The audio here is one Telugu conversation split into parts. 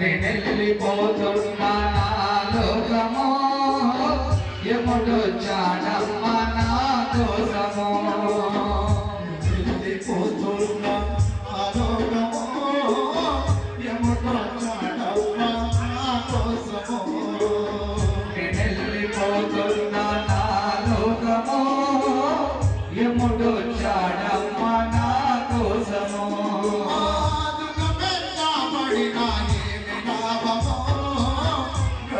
నేనెళ్ళిపోతున్నా నా లోకము ఎముడు చాడమ్మ నా కోసము.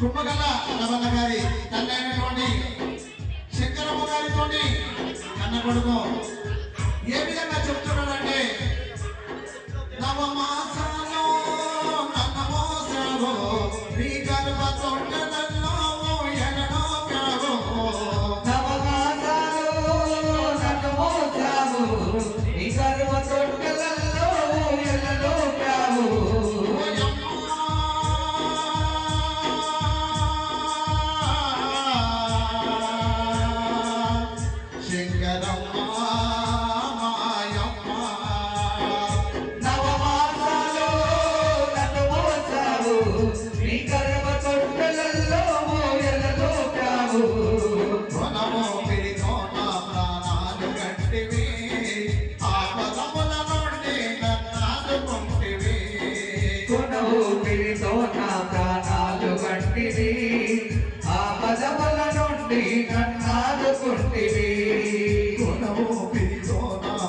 కృపగల రమణ గారి తల్లి అయినటువంటి శంకరమ్మ గారితో కన్న కొడుకు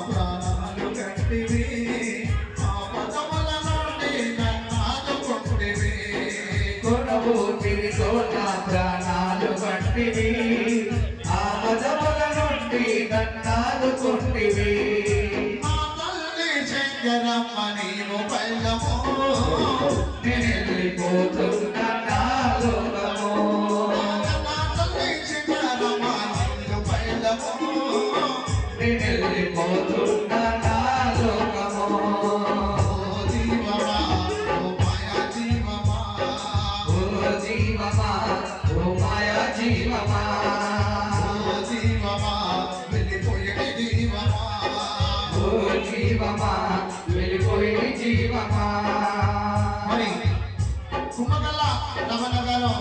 ప్రాణాలు గట్టివి ఆ పదముల నుండి నన్నాదుకుంటివి కొనవు పిరితో నా ప్రాణాలు గట్టివి ఆ పదముల నుండి నన్నాదుకుంటివి శంకరమ్మ నీవు పల్లము నేను వెళ్ళిపోతున్నా. జీవమా? వెళ్ళిపోయి జీవమా? మరి కుమ్మగల్ల రమణ గారు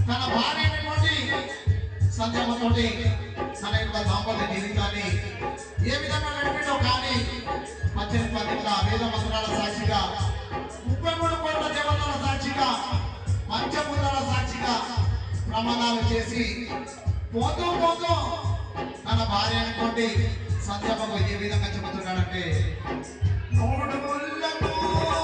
తన భార్య అయినటువంటి సంధ్యమ్మతోటి తన యొక్క దాంపత్య జీవితాన్ని ఏ విధంగా నడిపిండో కానీ పద్దెనిమిది పదిట్ల వేద మంత్రాల సాక్షిగా ముప్పై మూడు కోట్ల దేవతల సాక్షిగా పంచభూతాల సాక్షిగా ప్రమాణాలు చేసి పోతూ పోతూ తన భార్య అనుకోండి సంధ్యమ్మకు ఏ విధంగా చెబుతున్నాడంటే మూడు ముళ్ళకు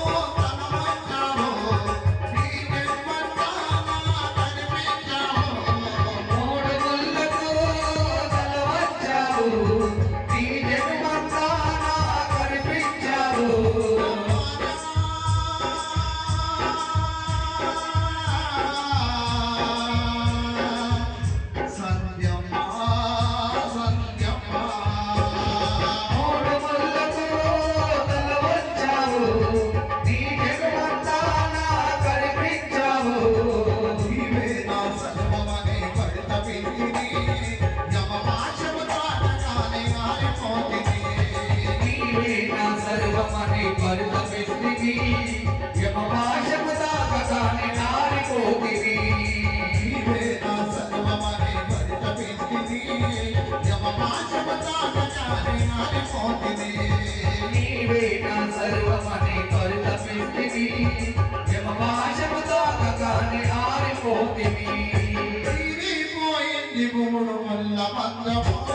Ramana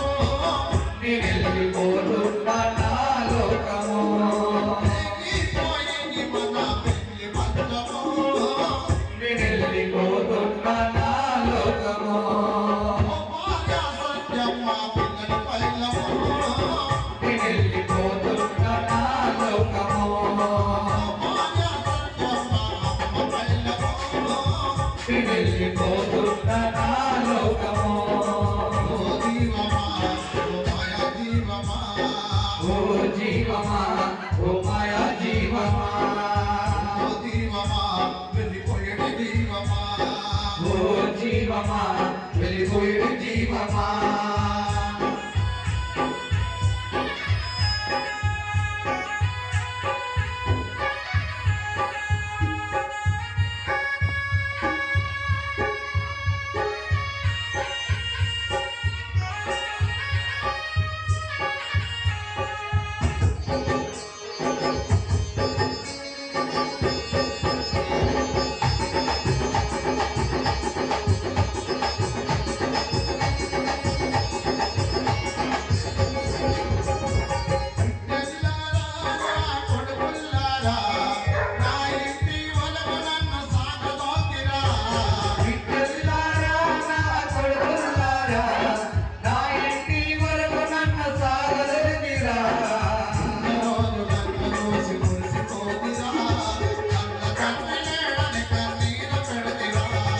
Jesus.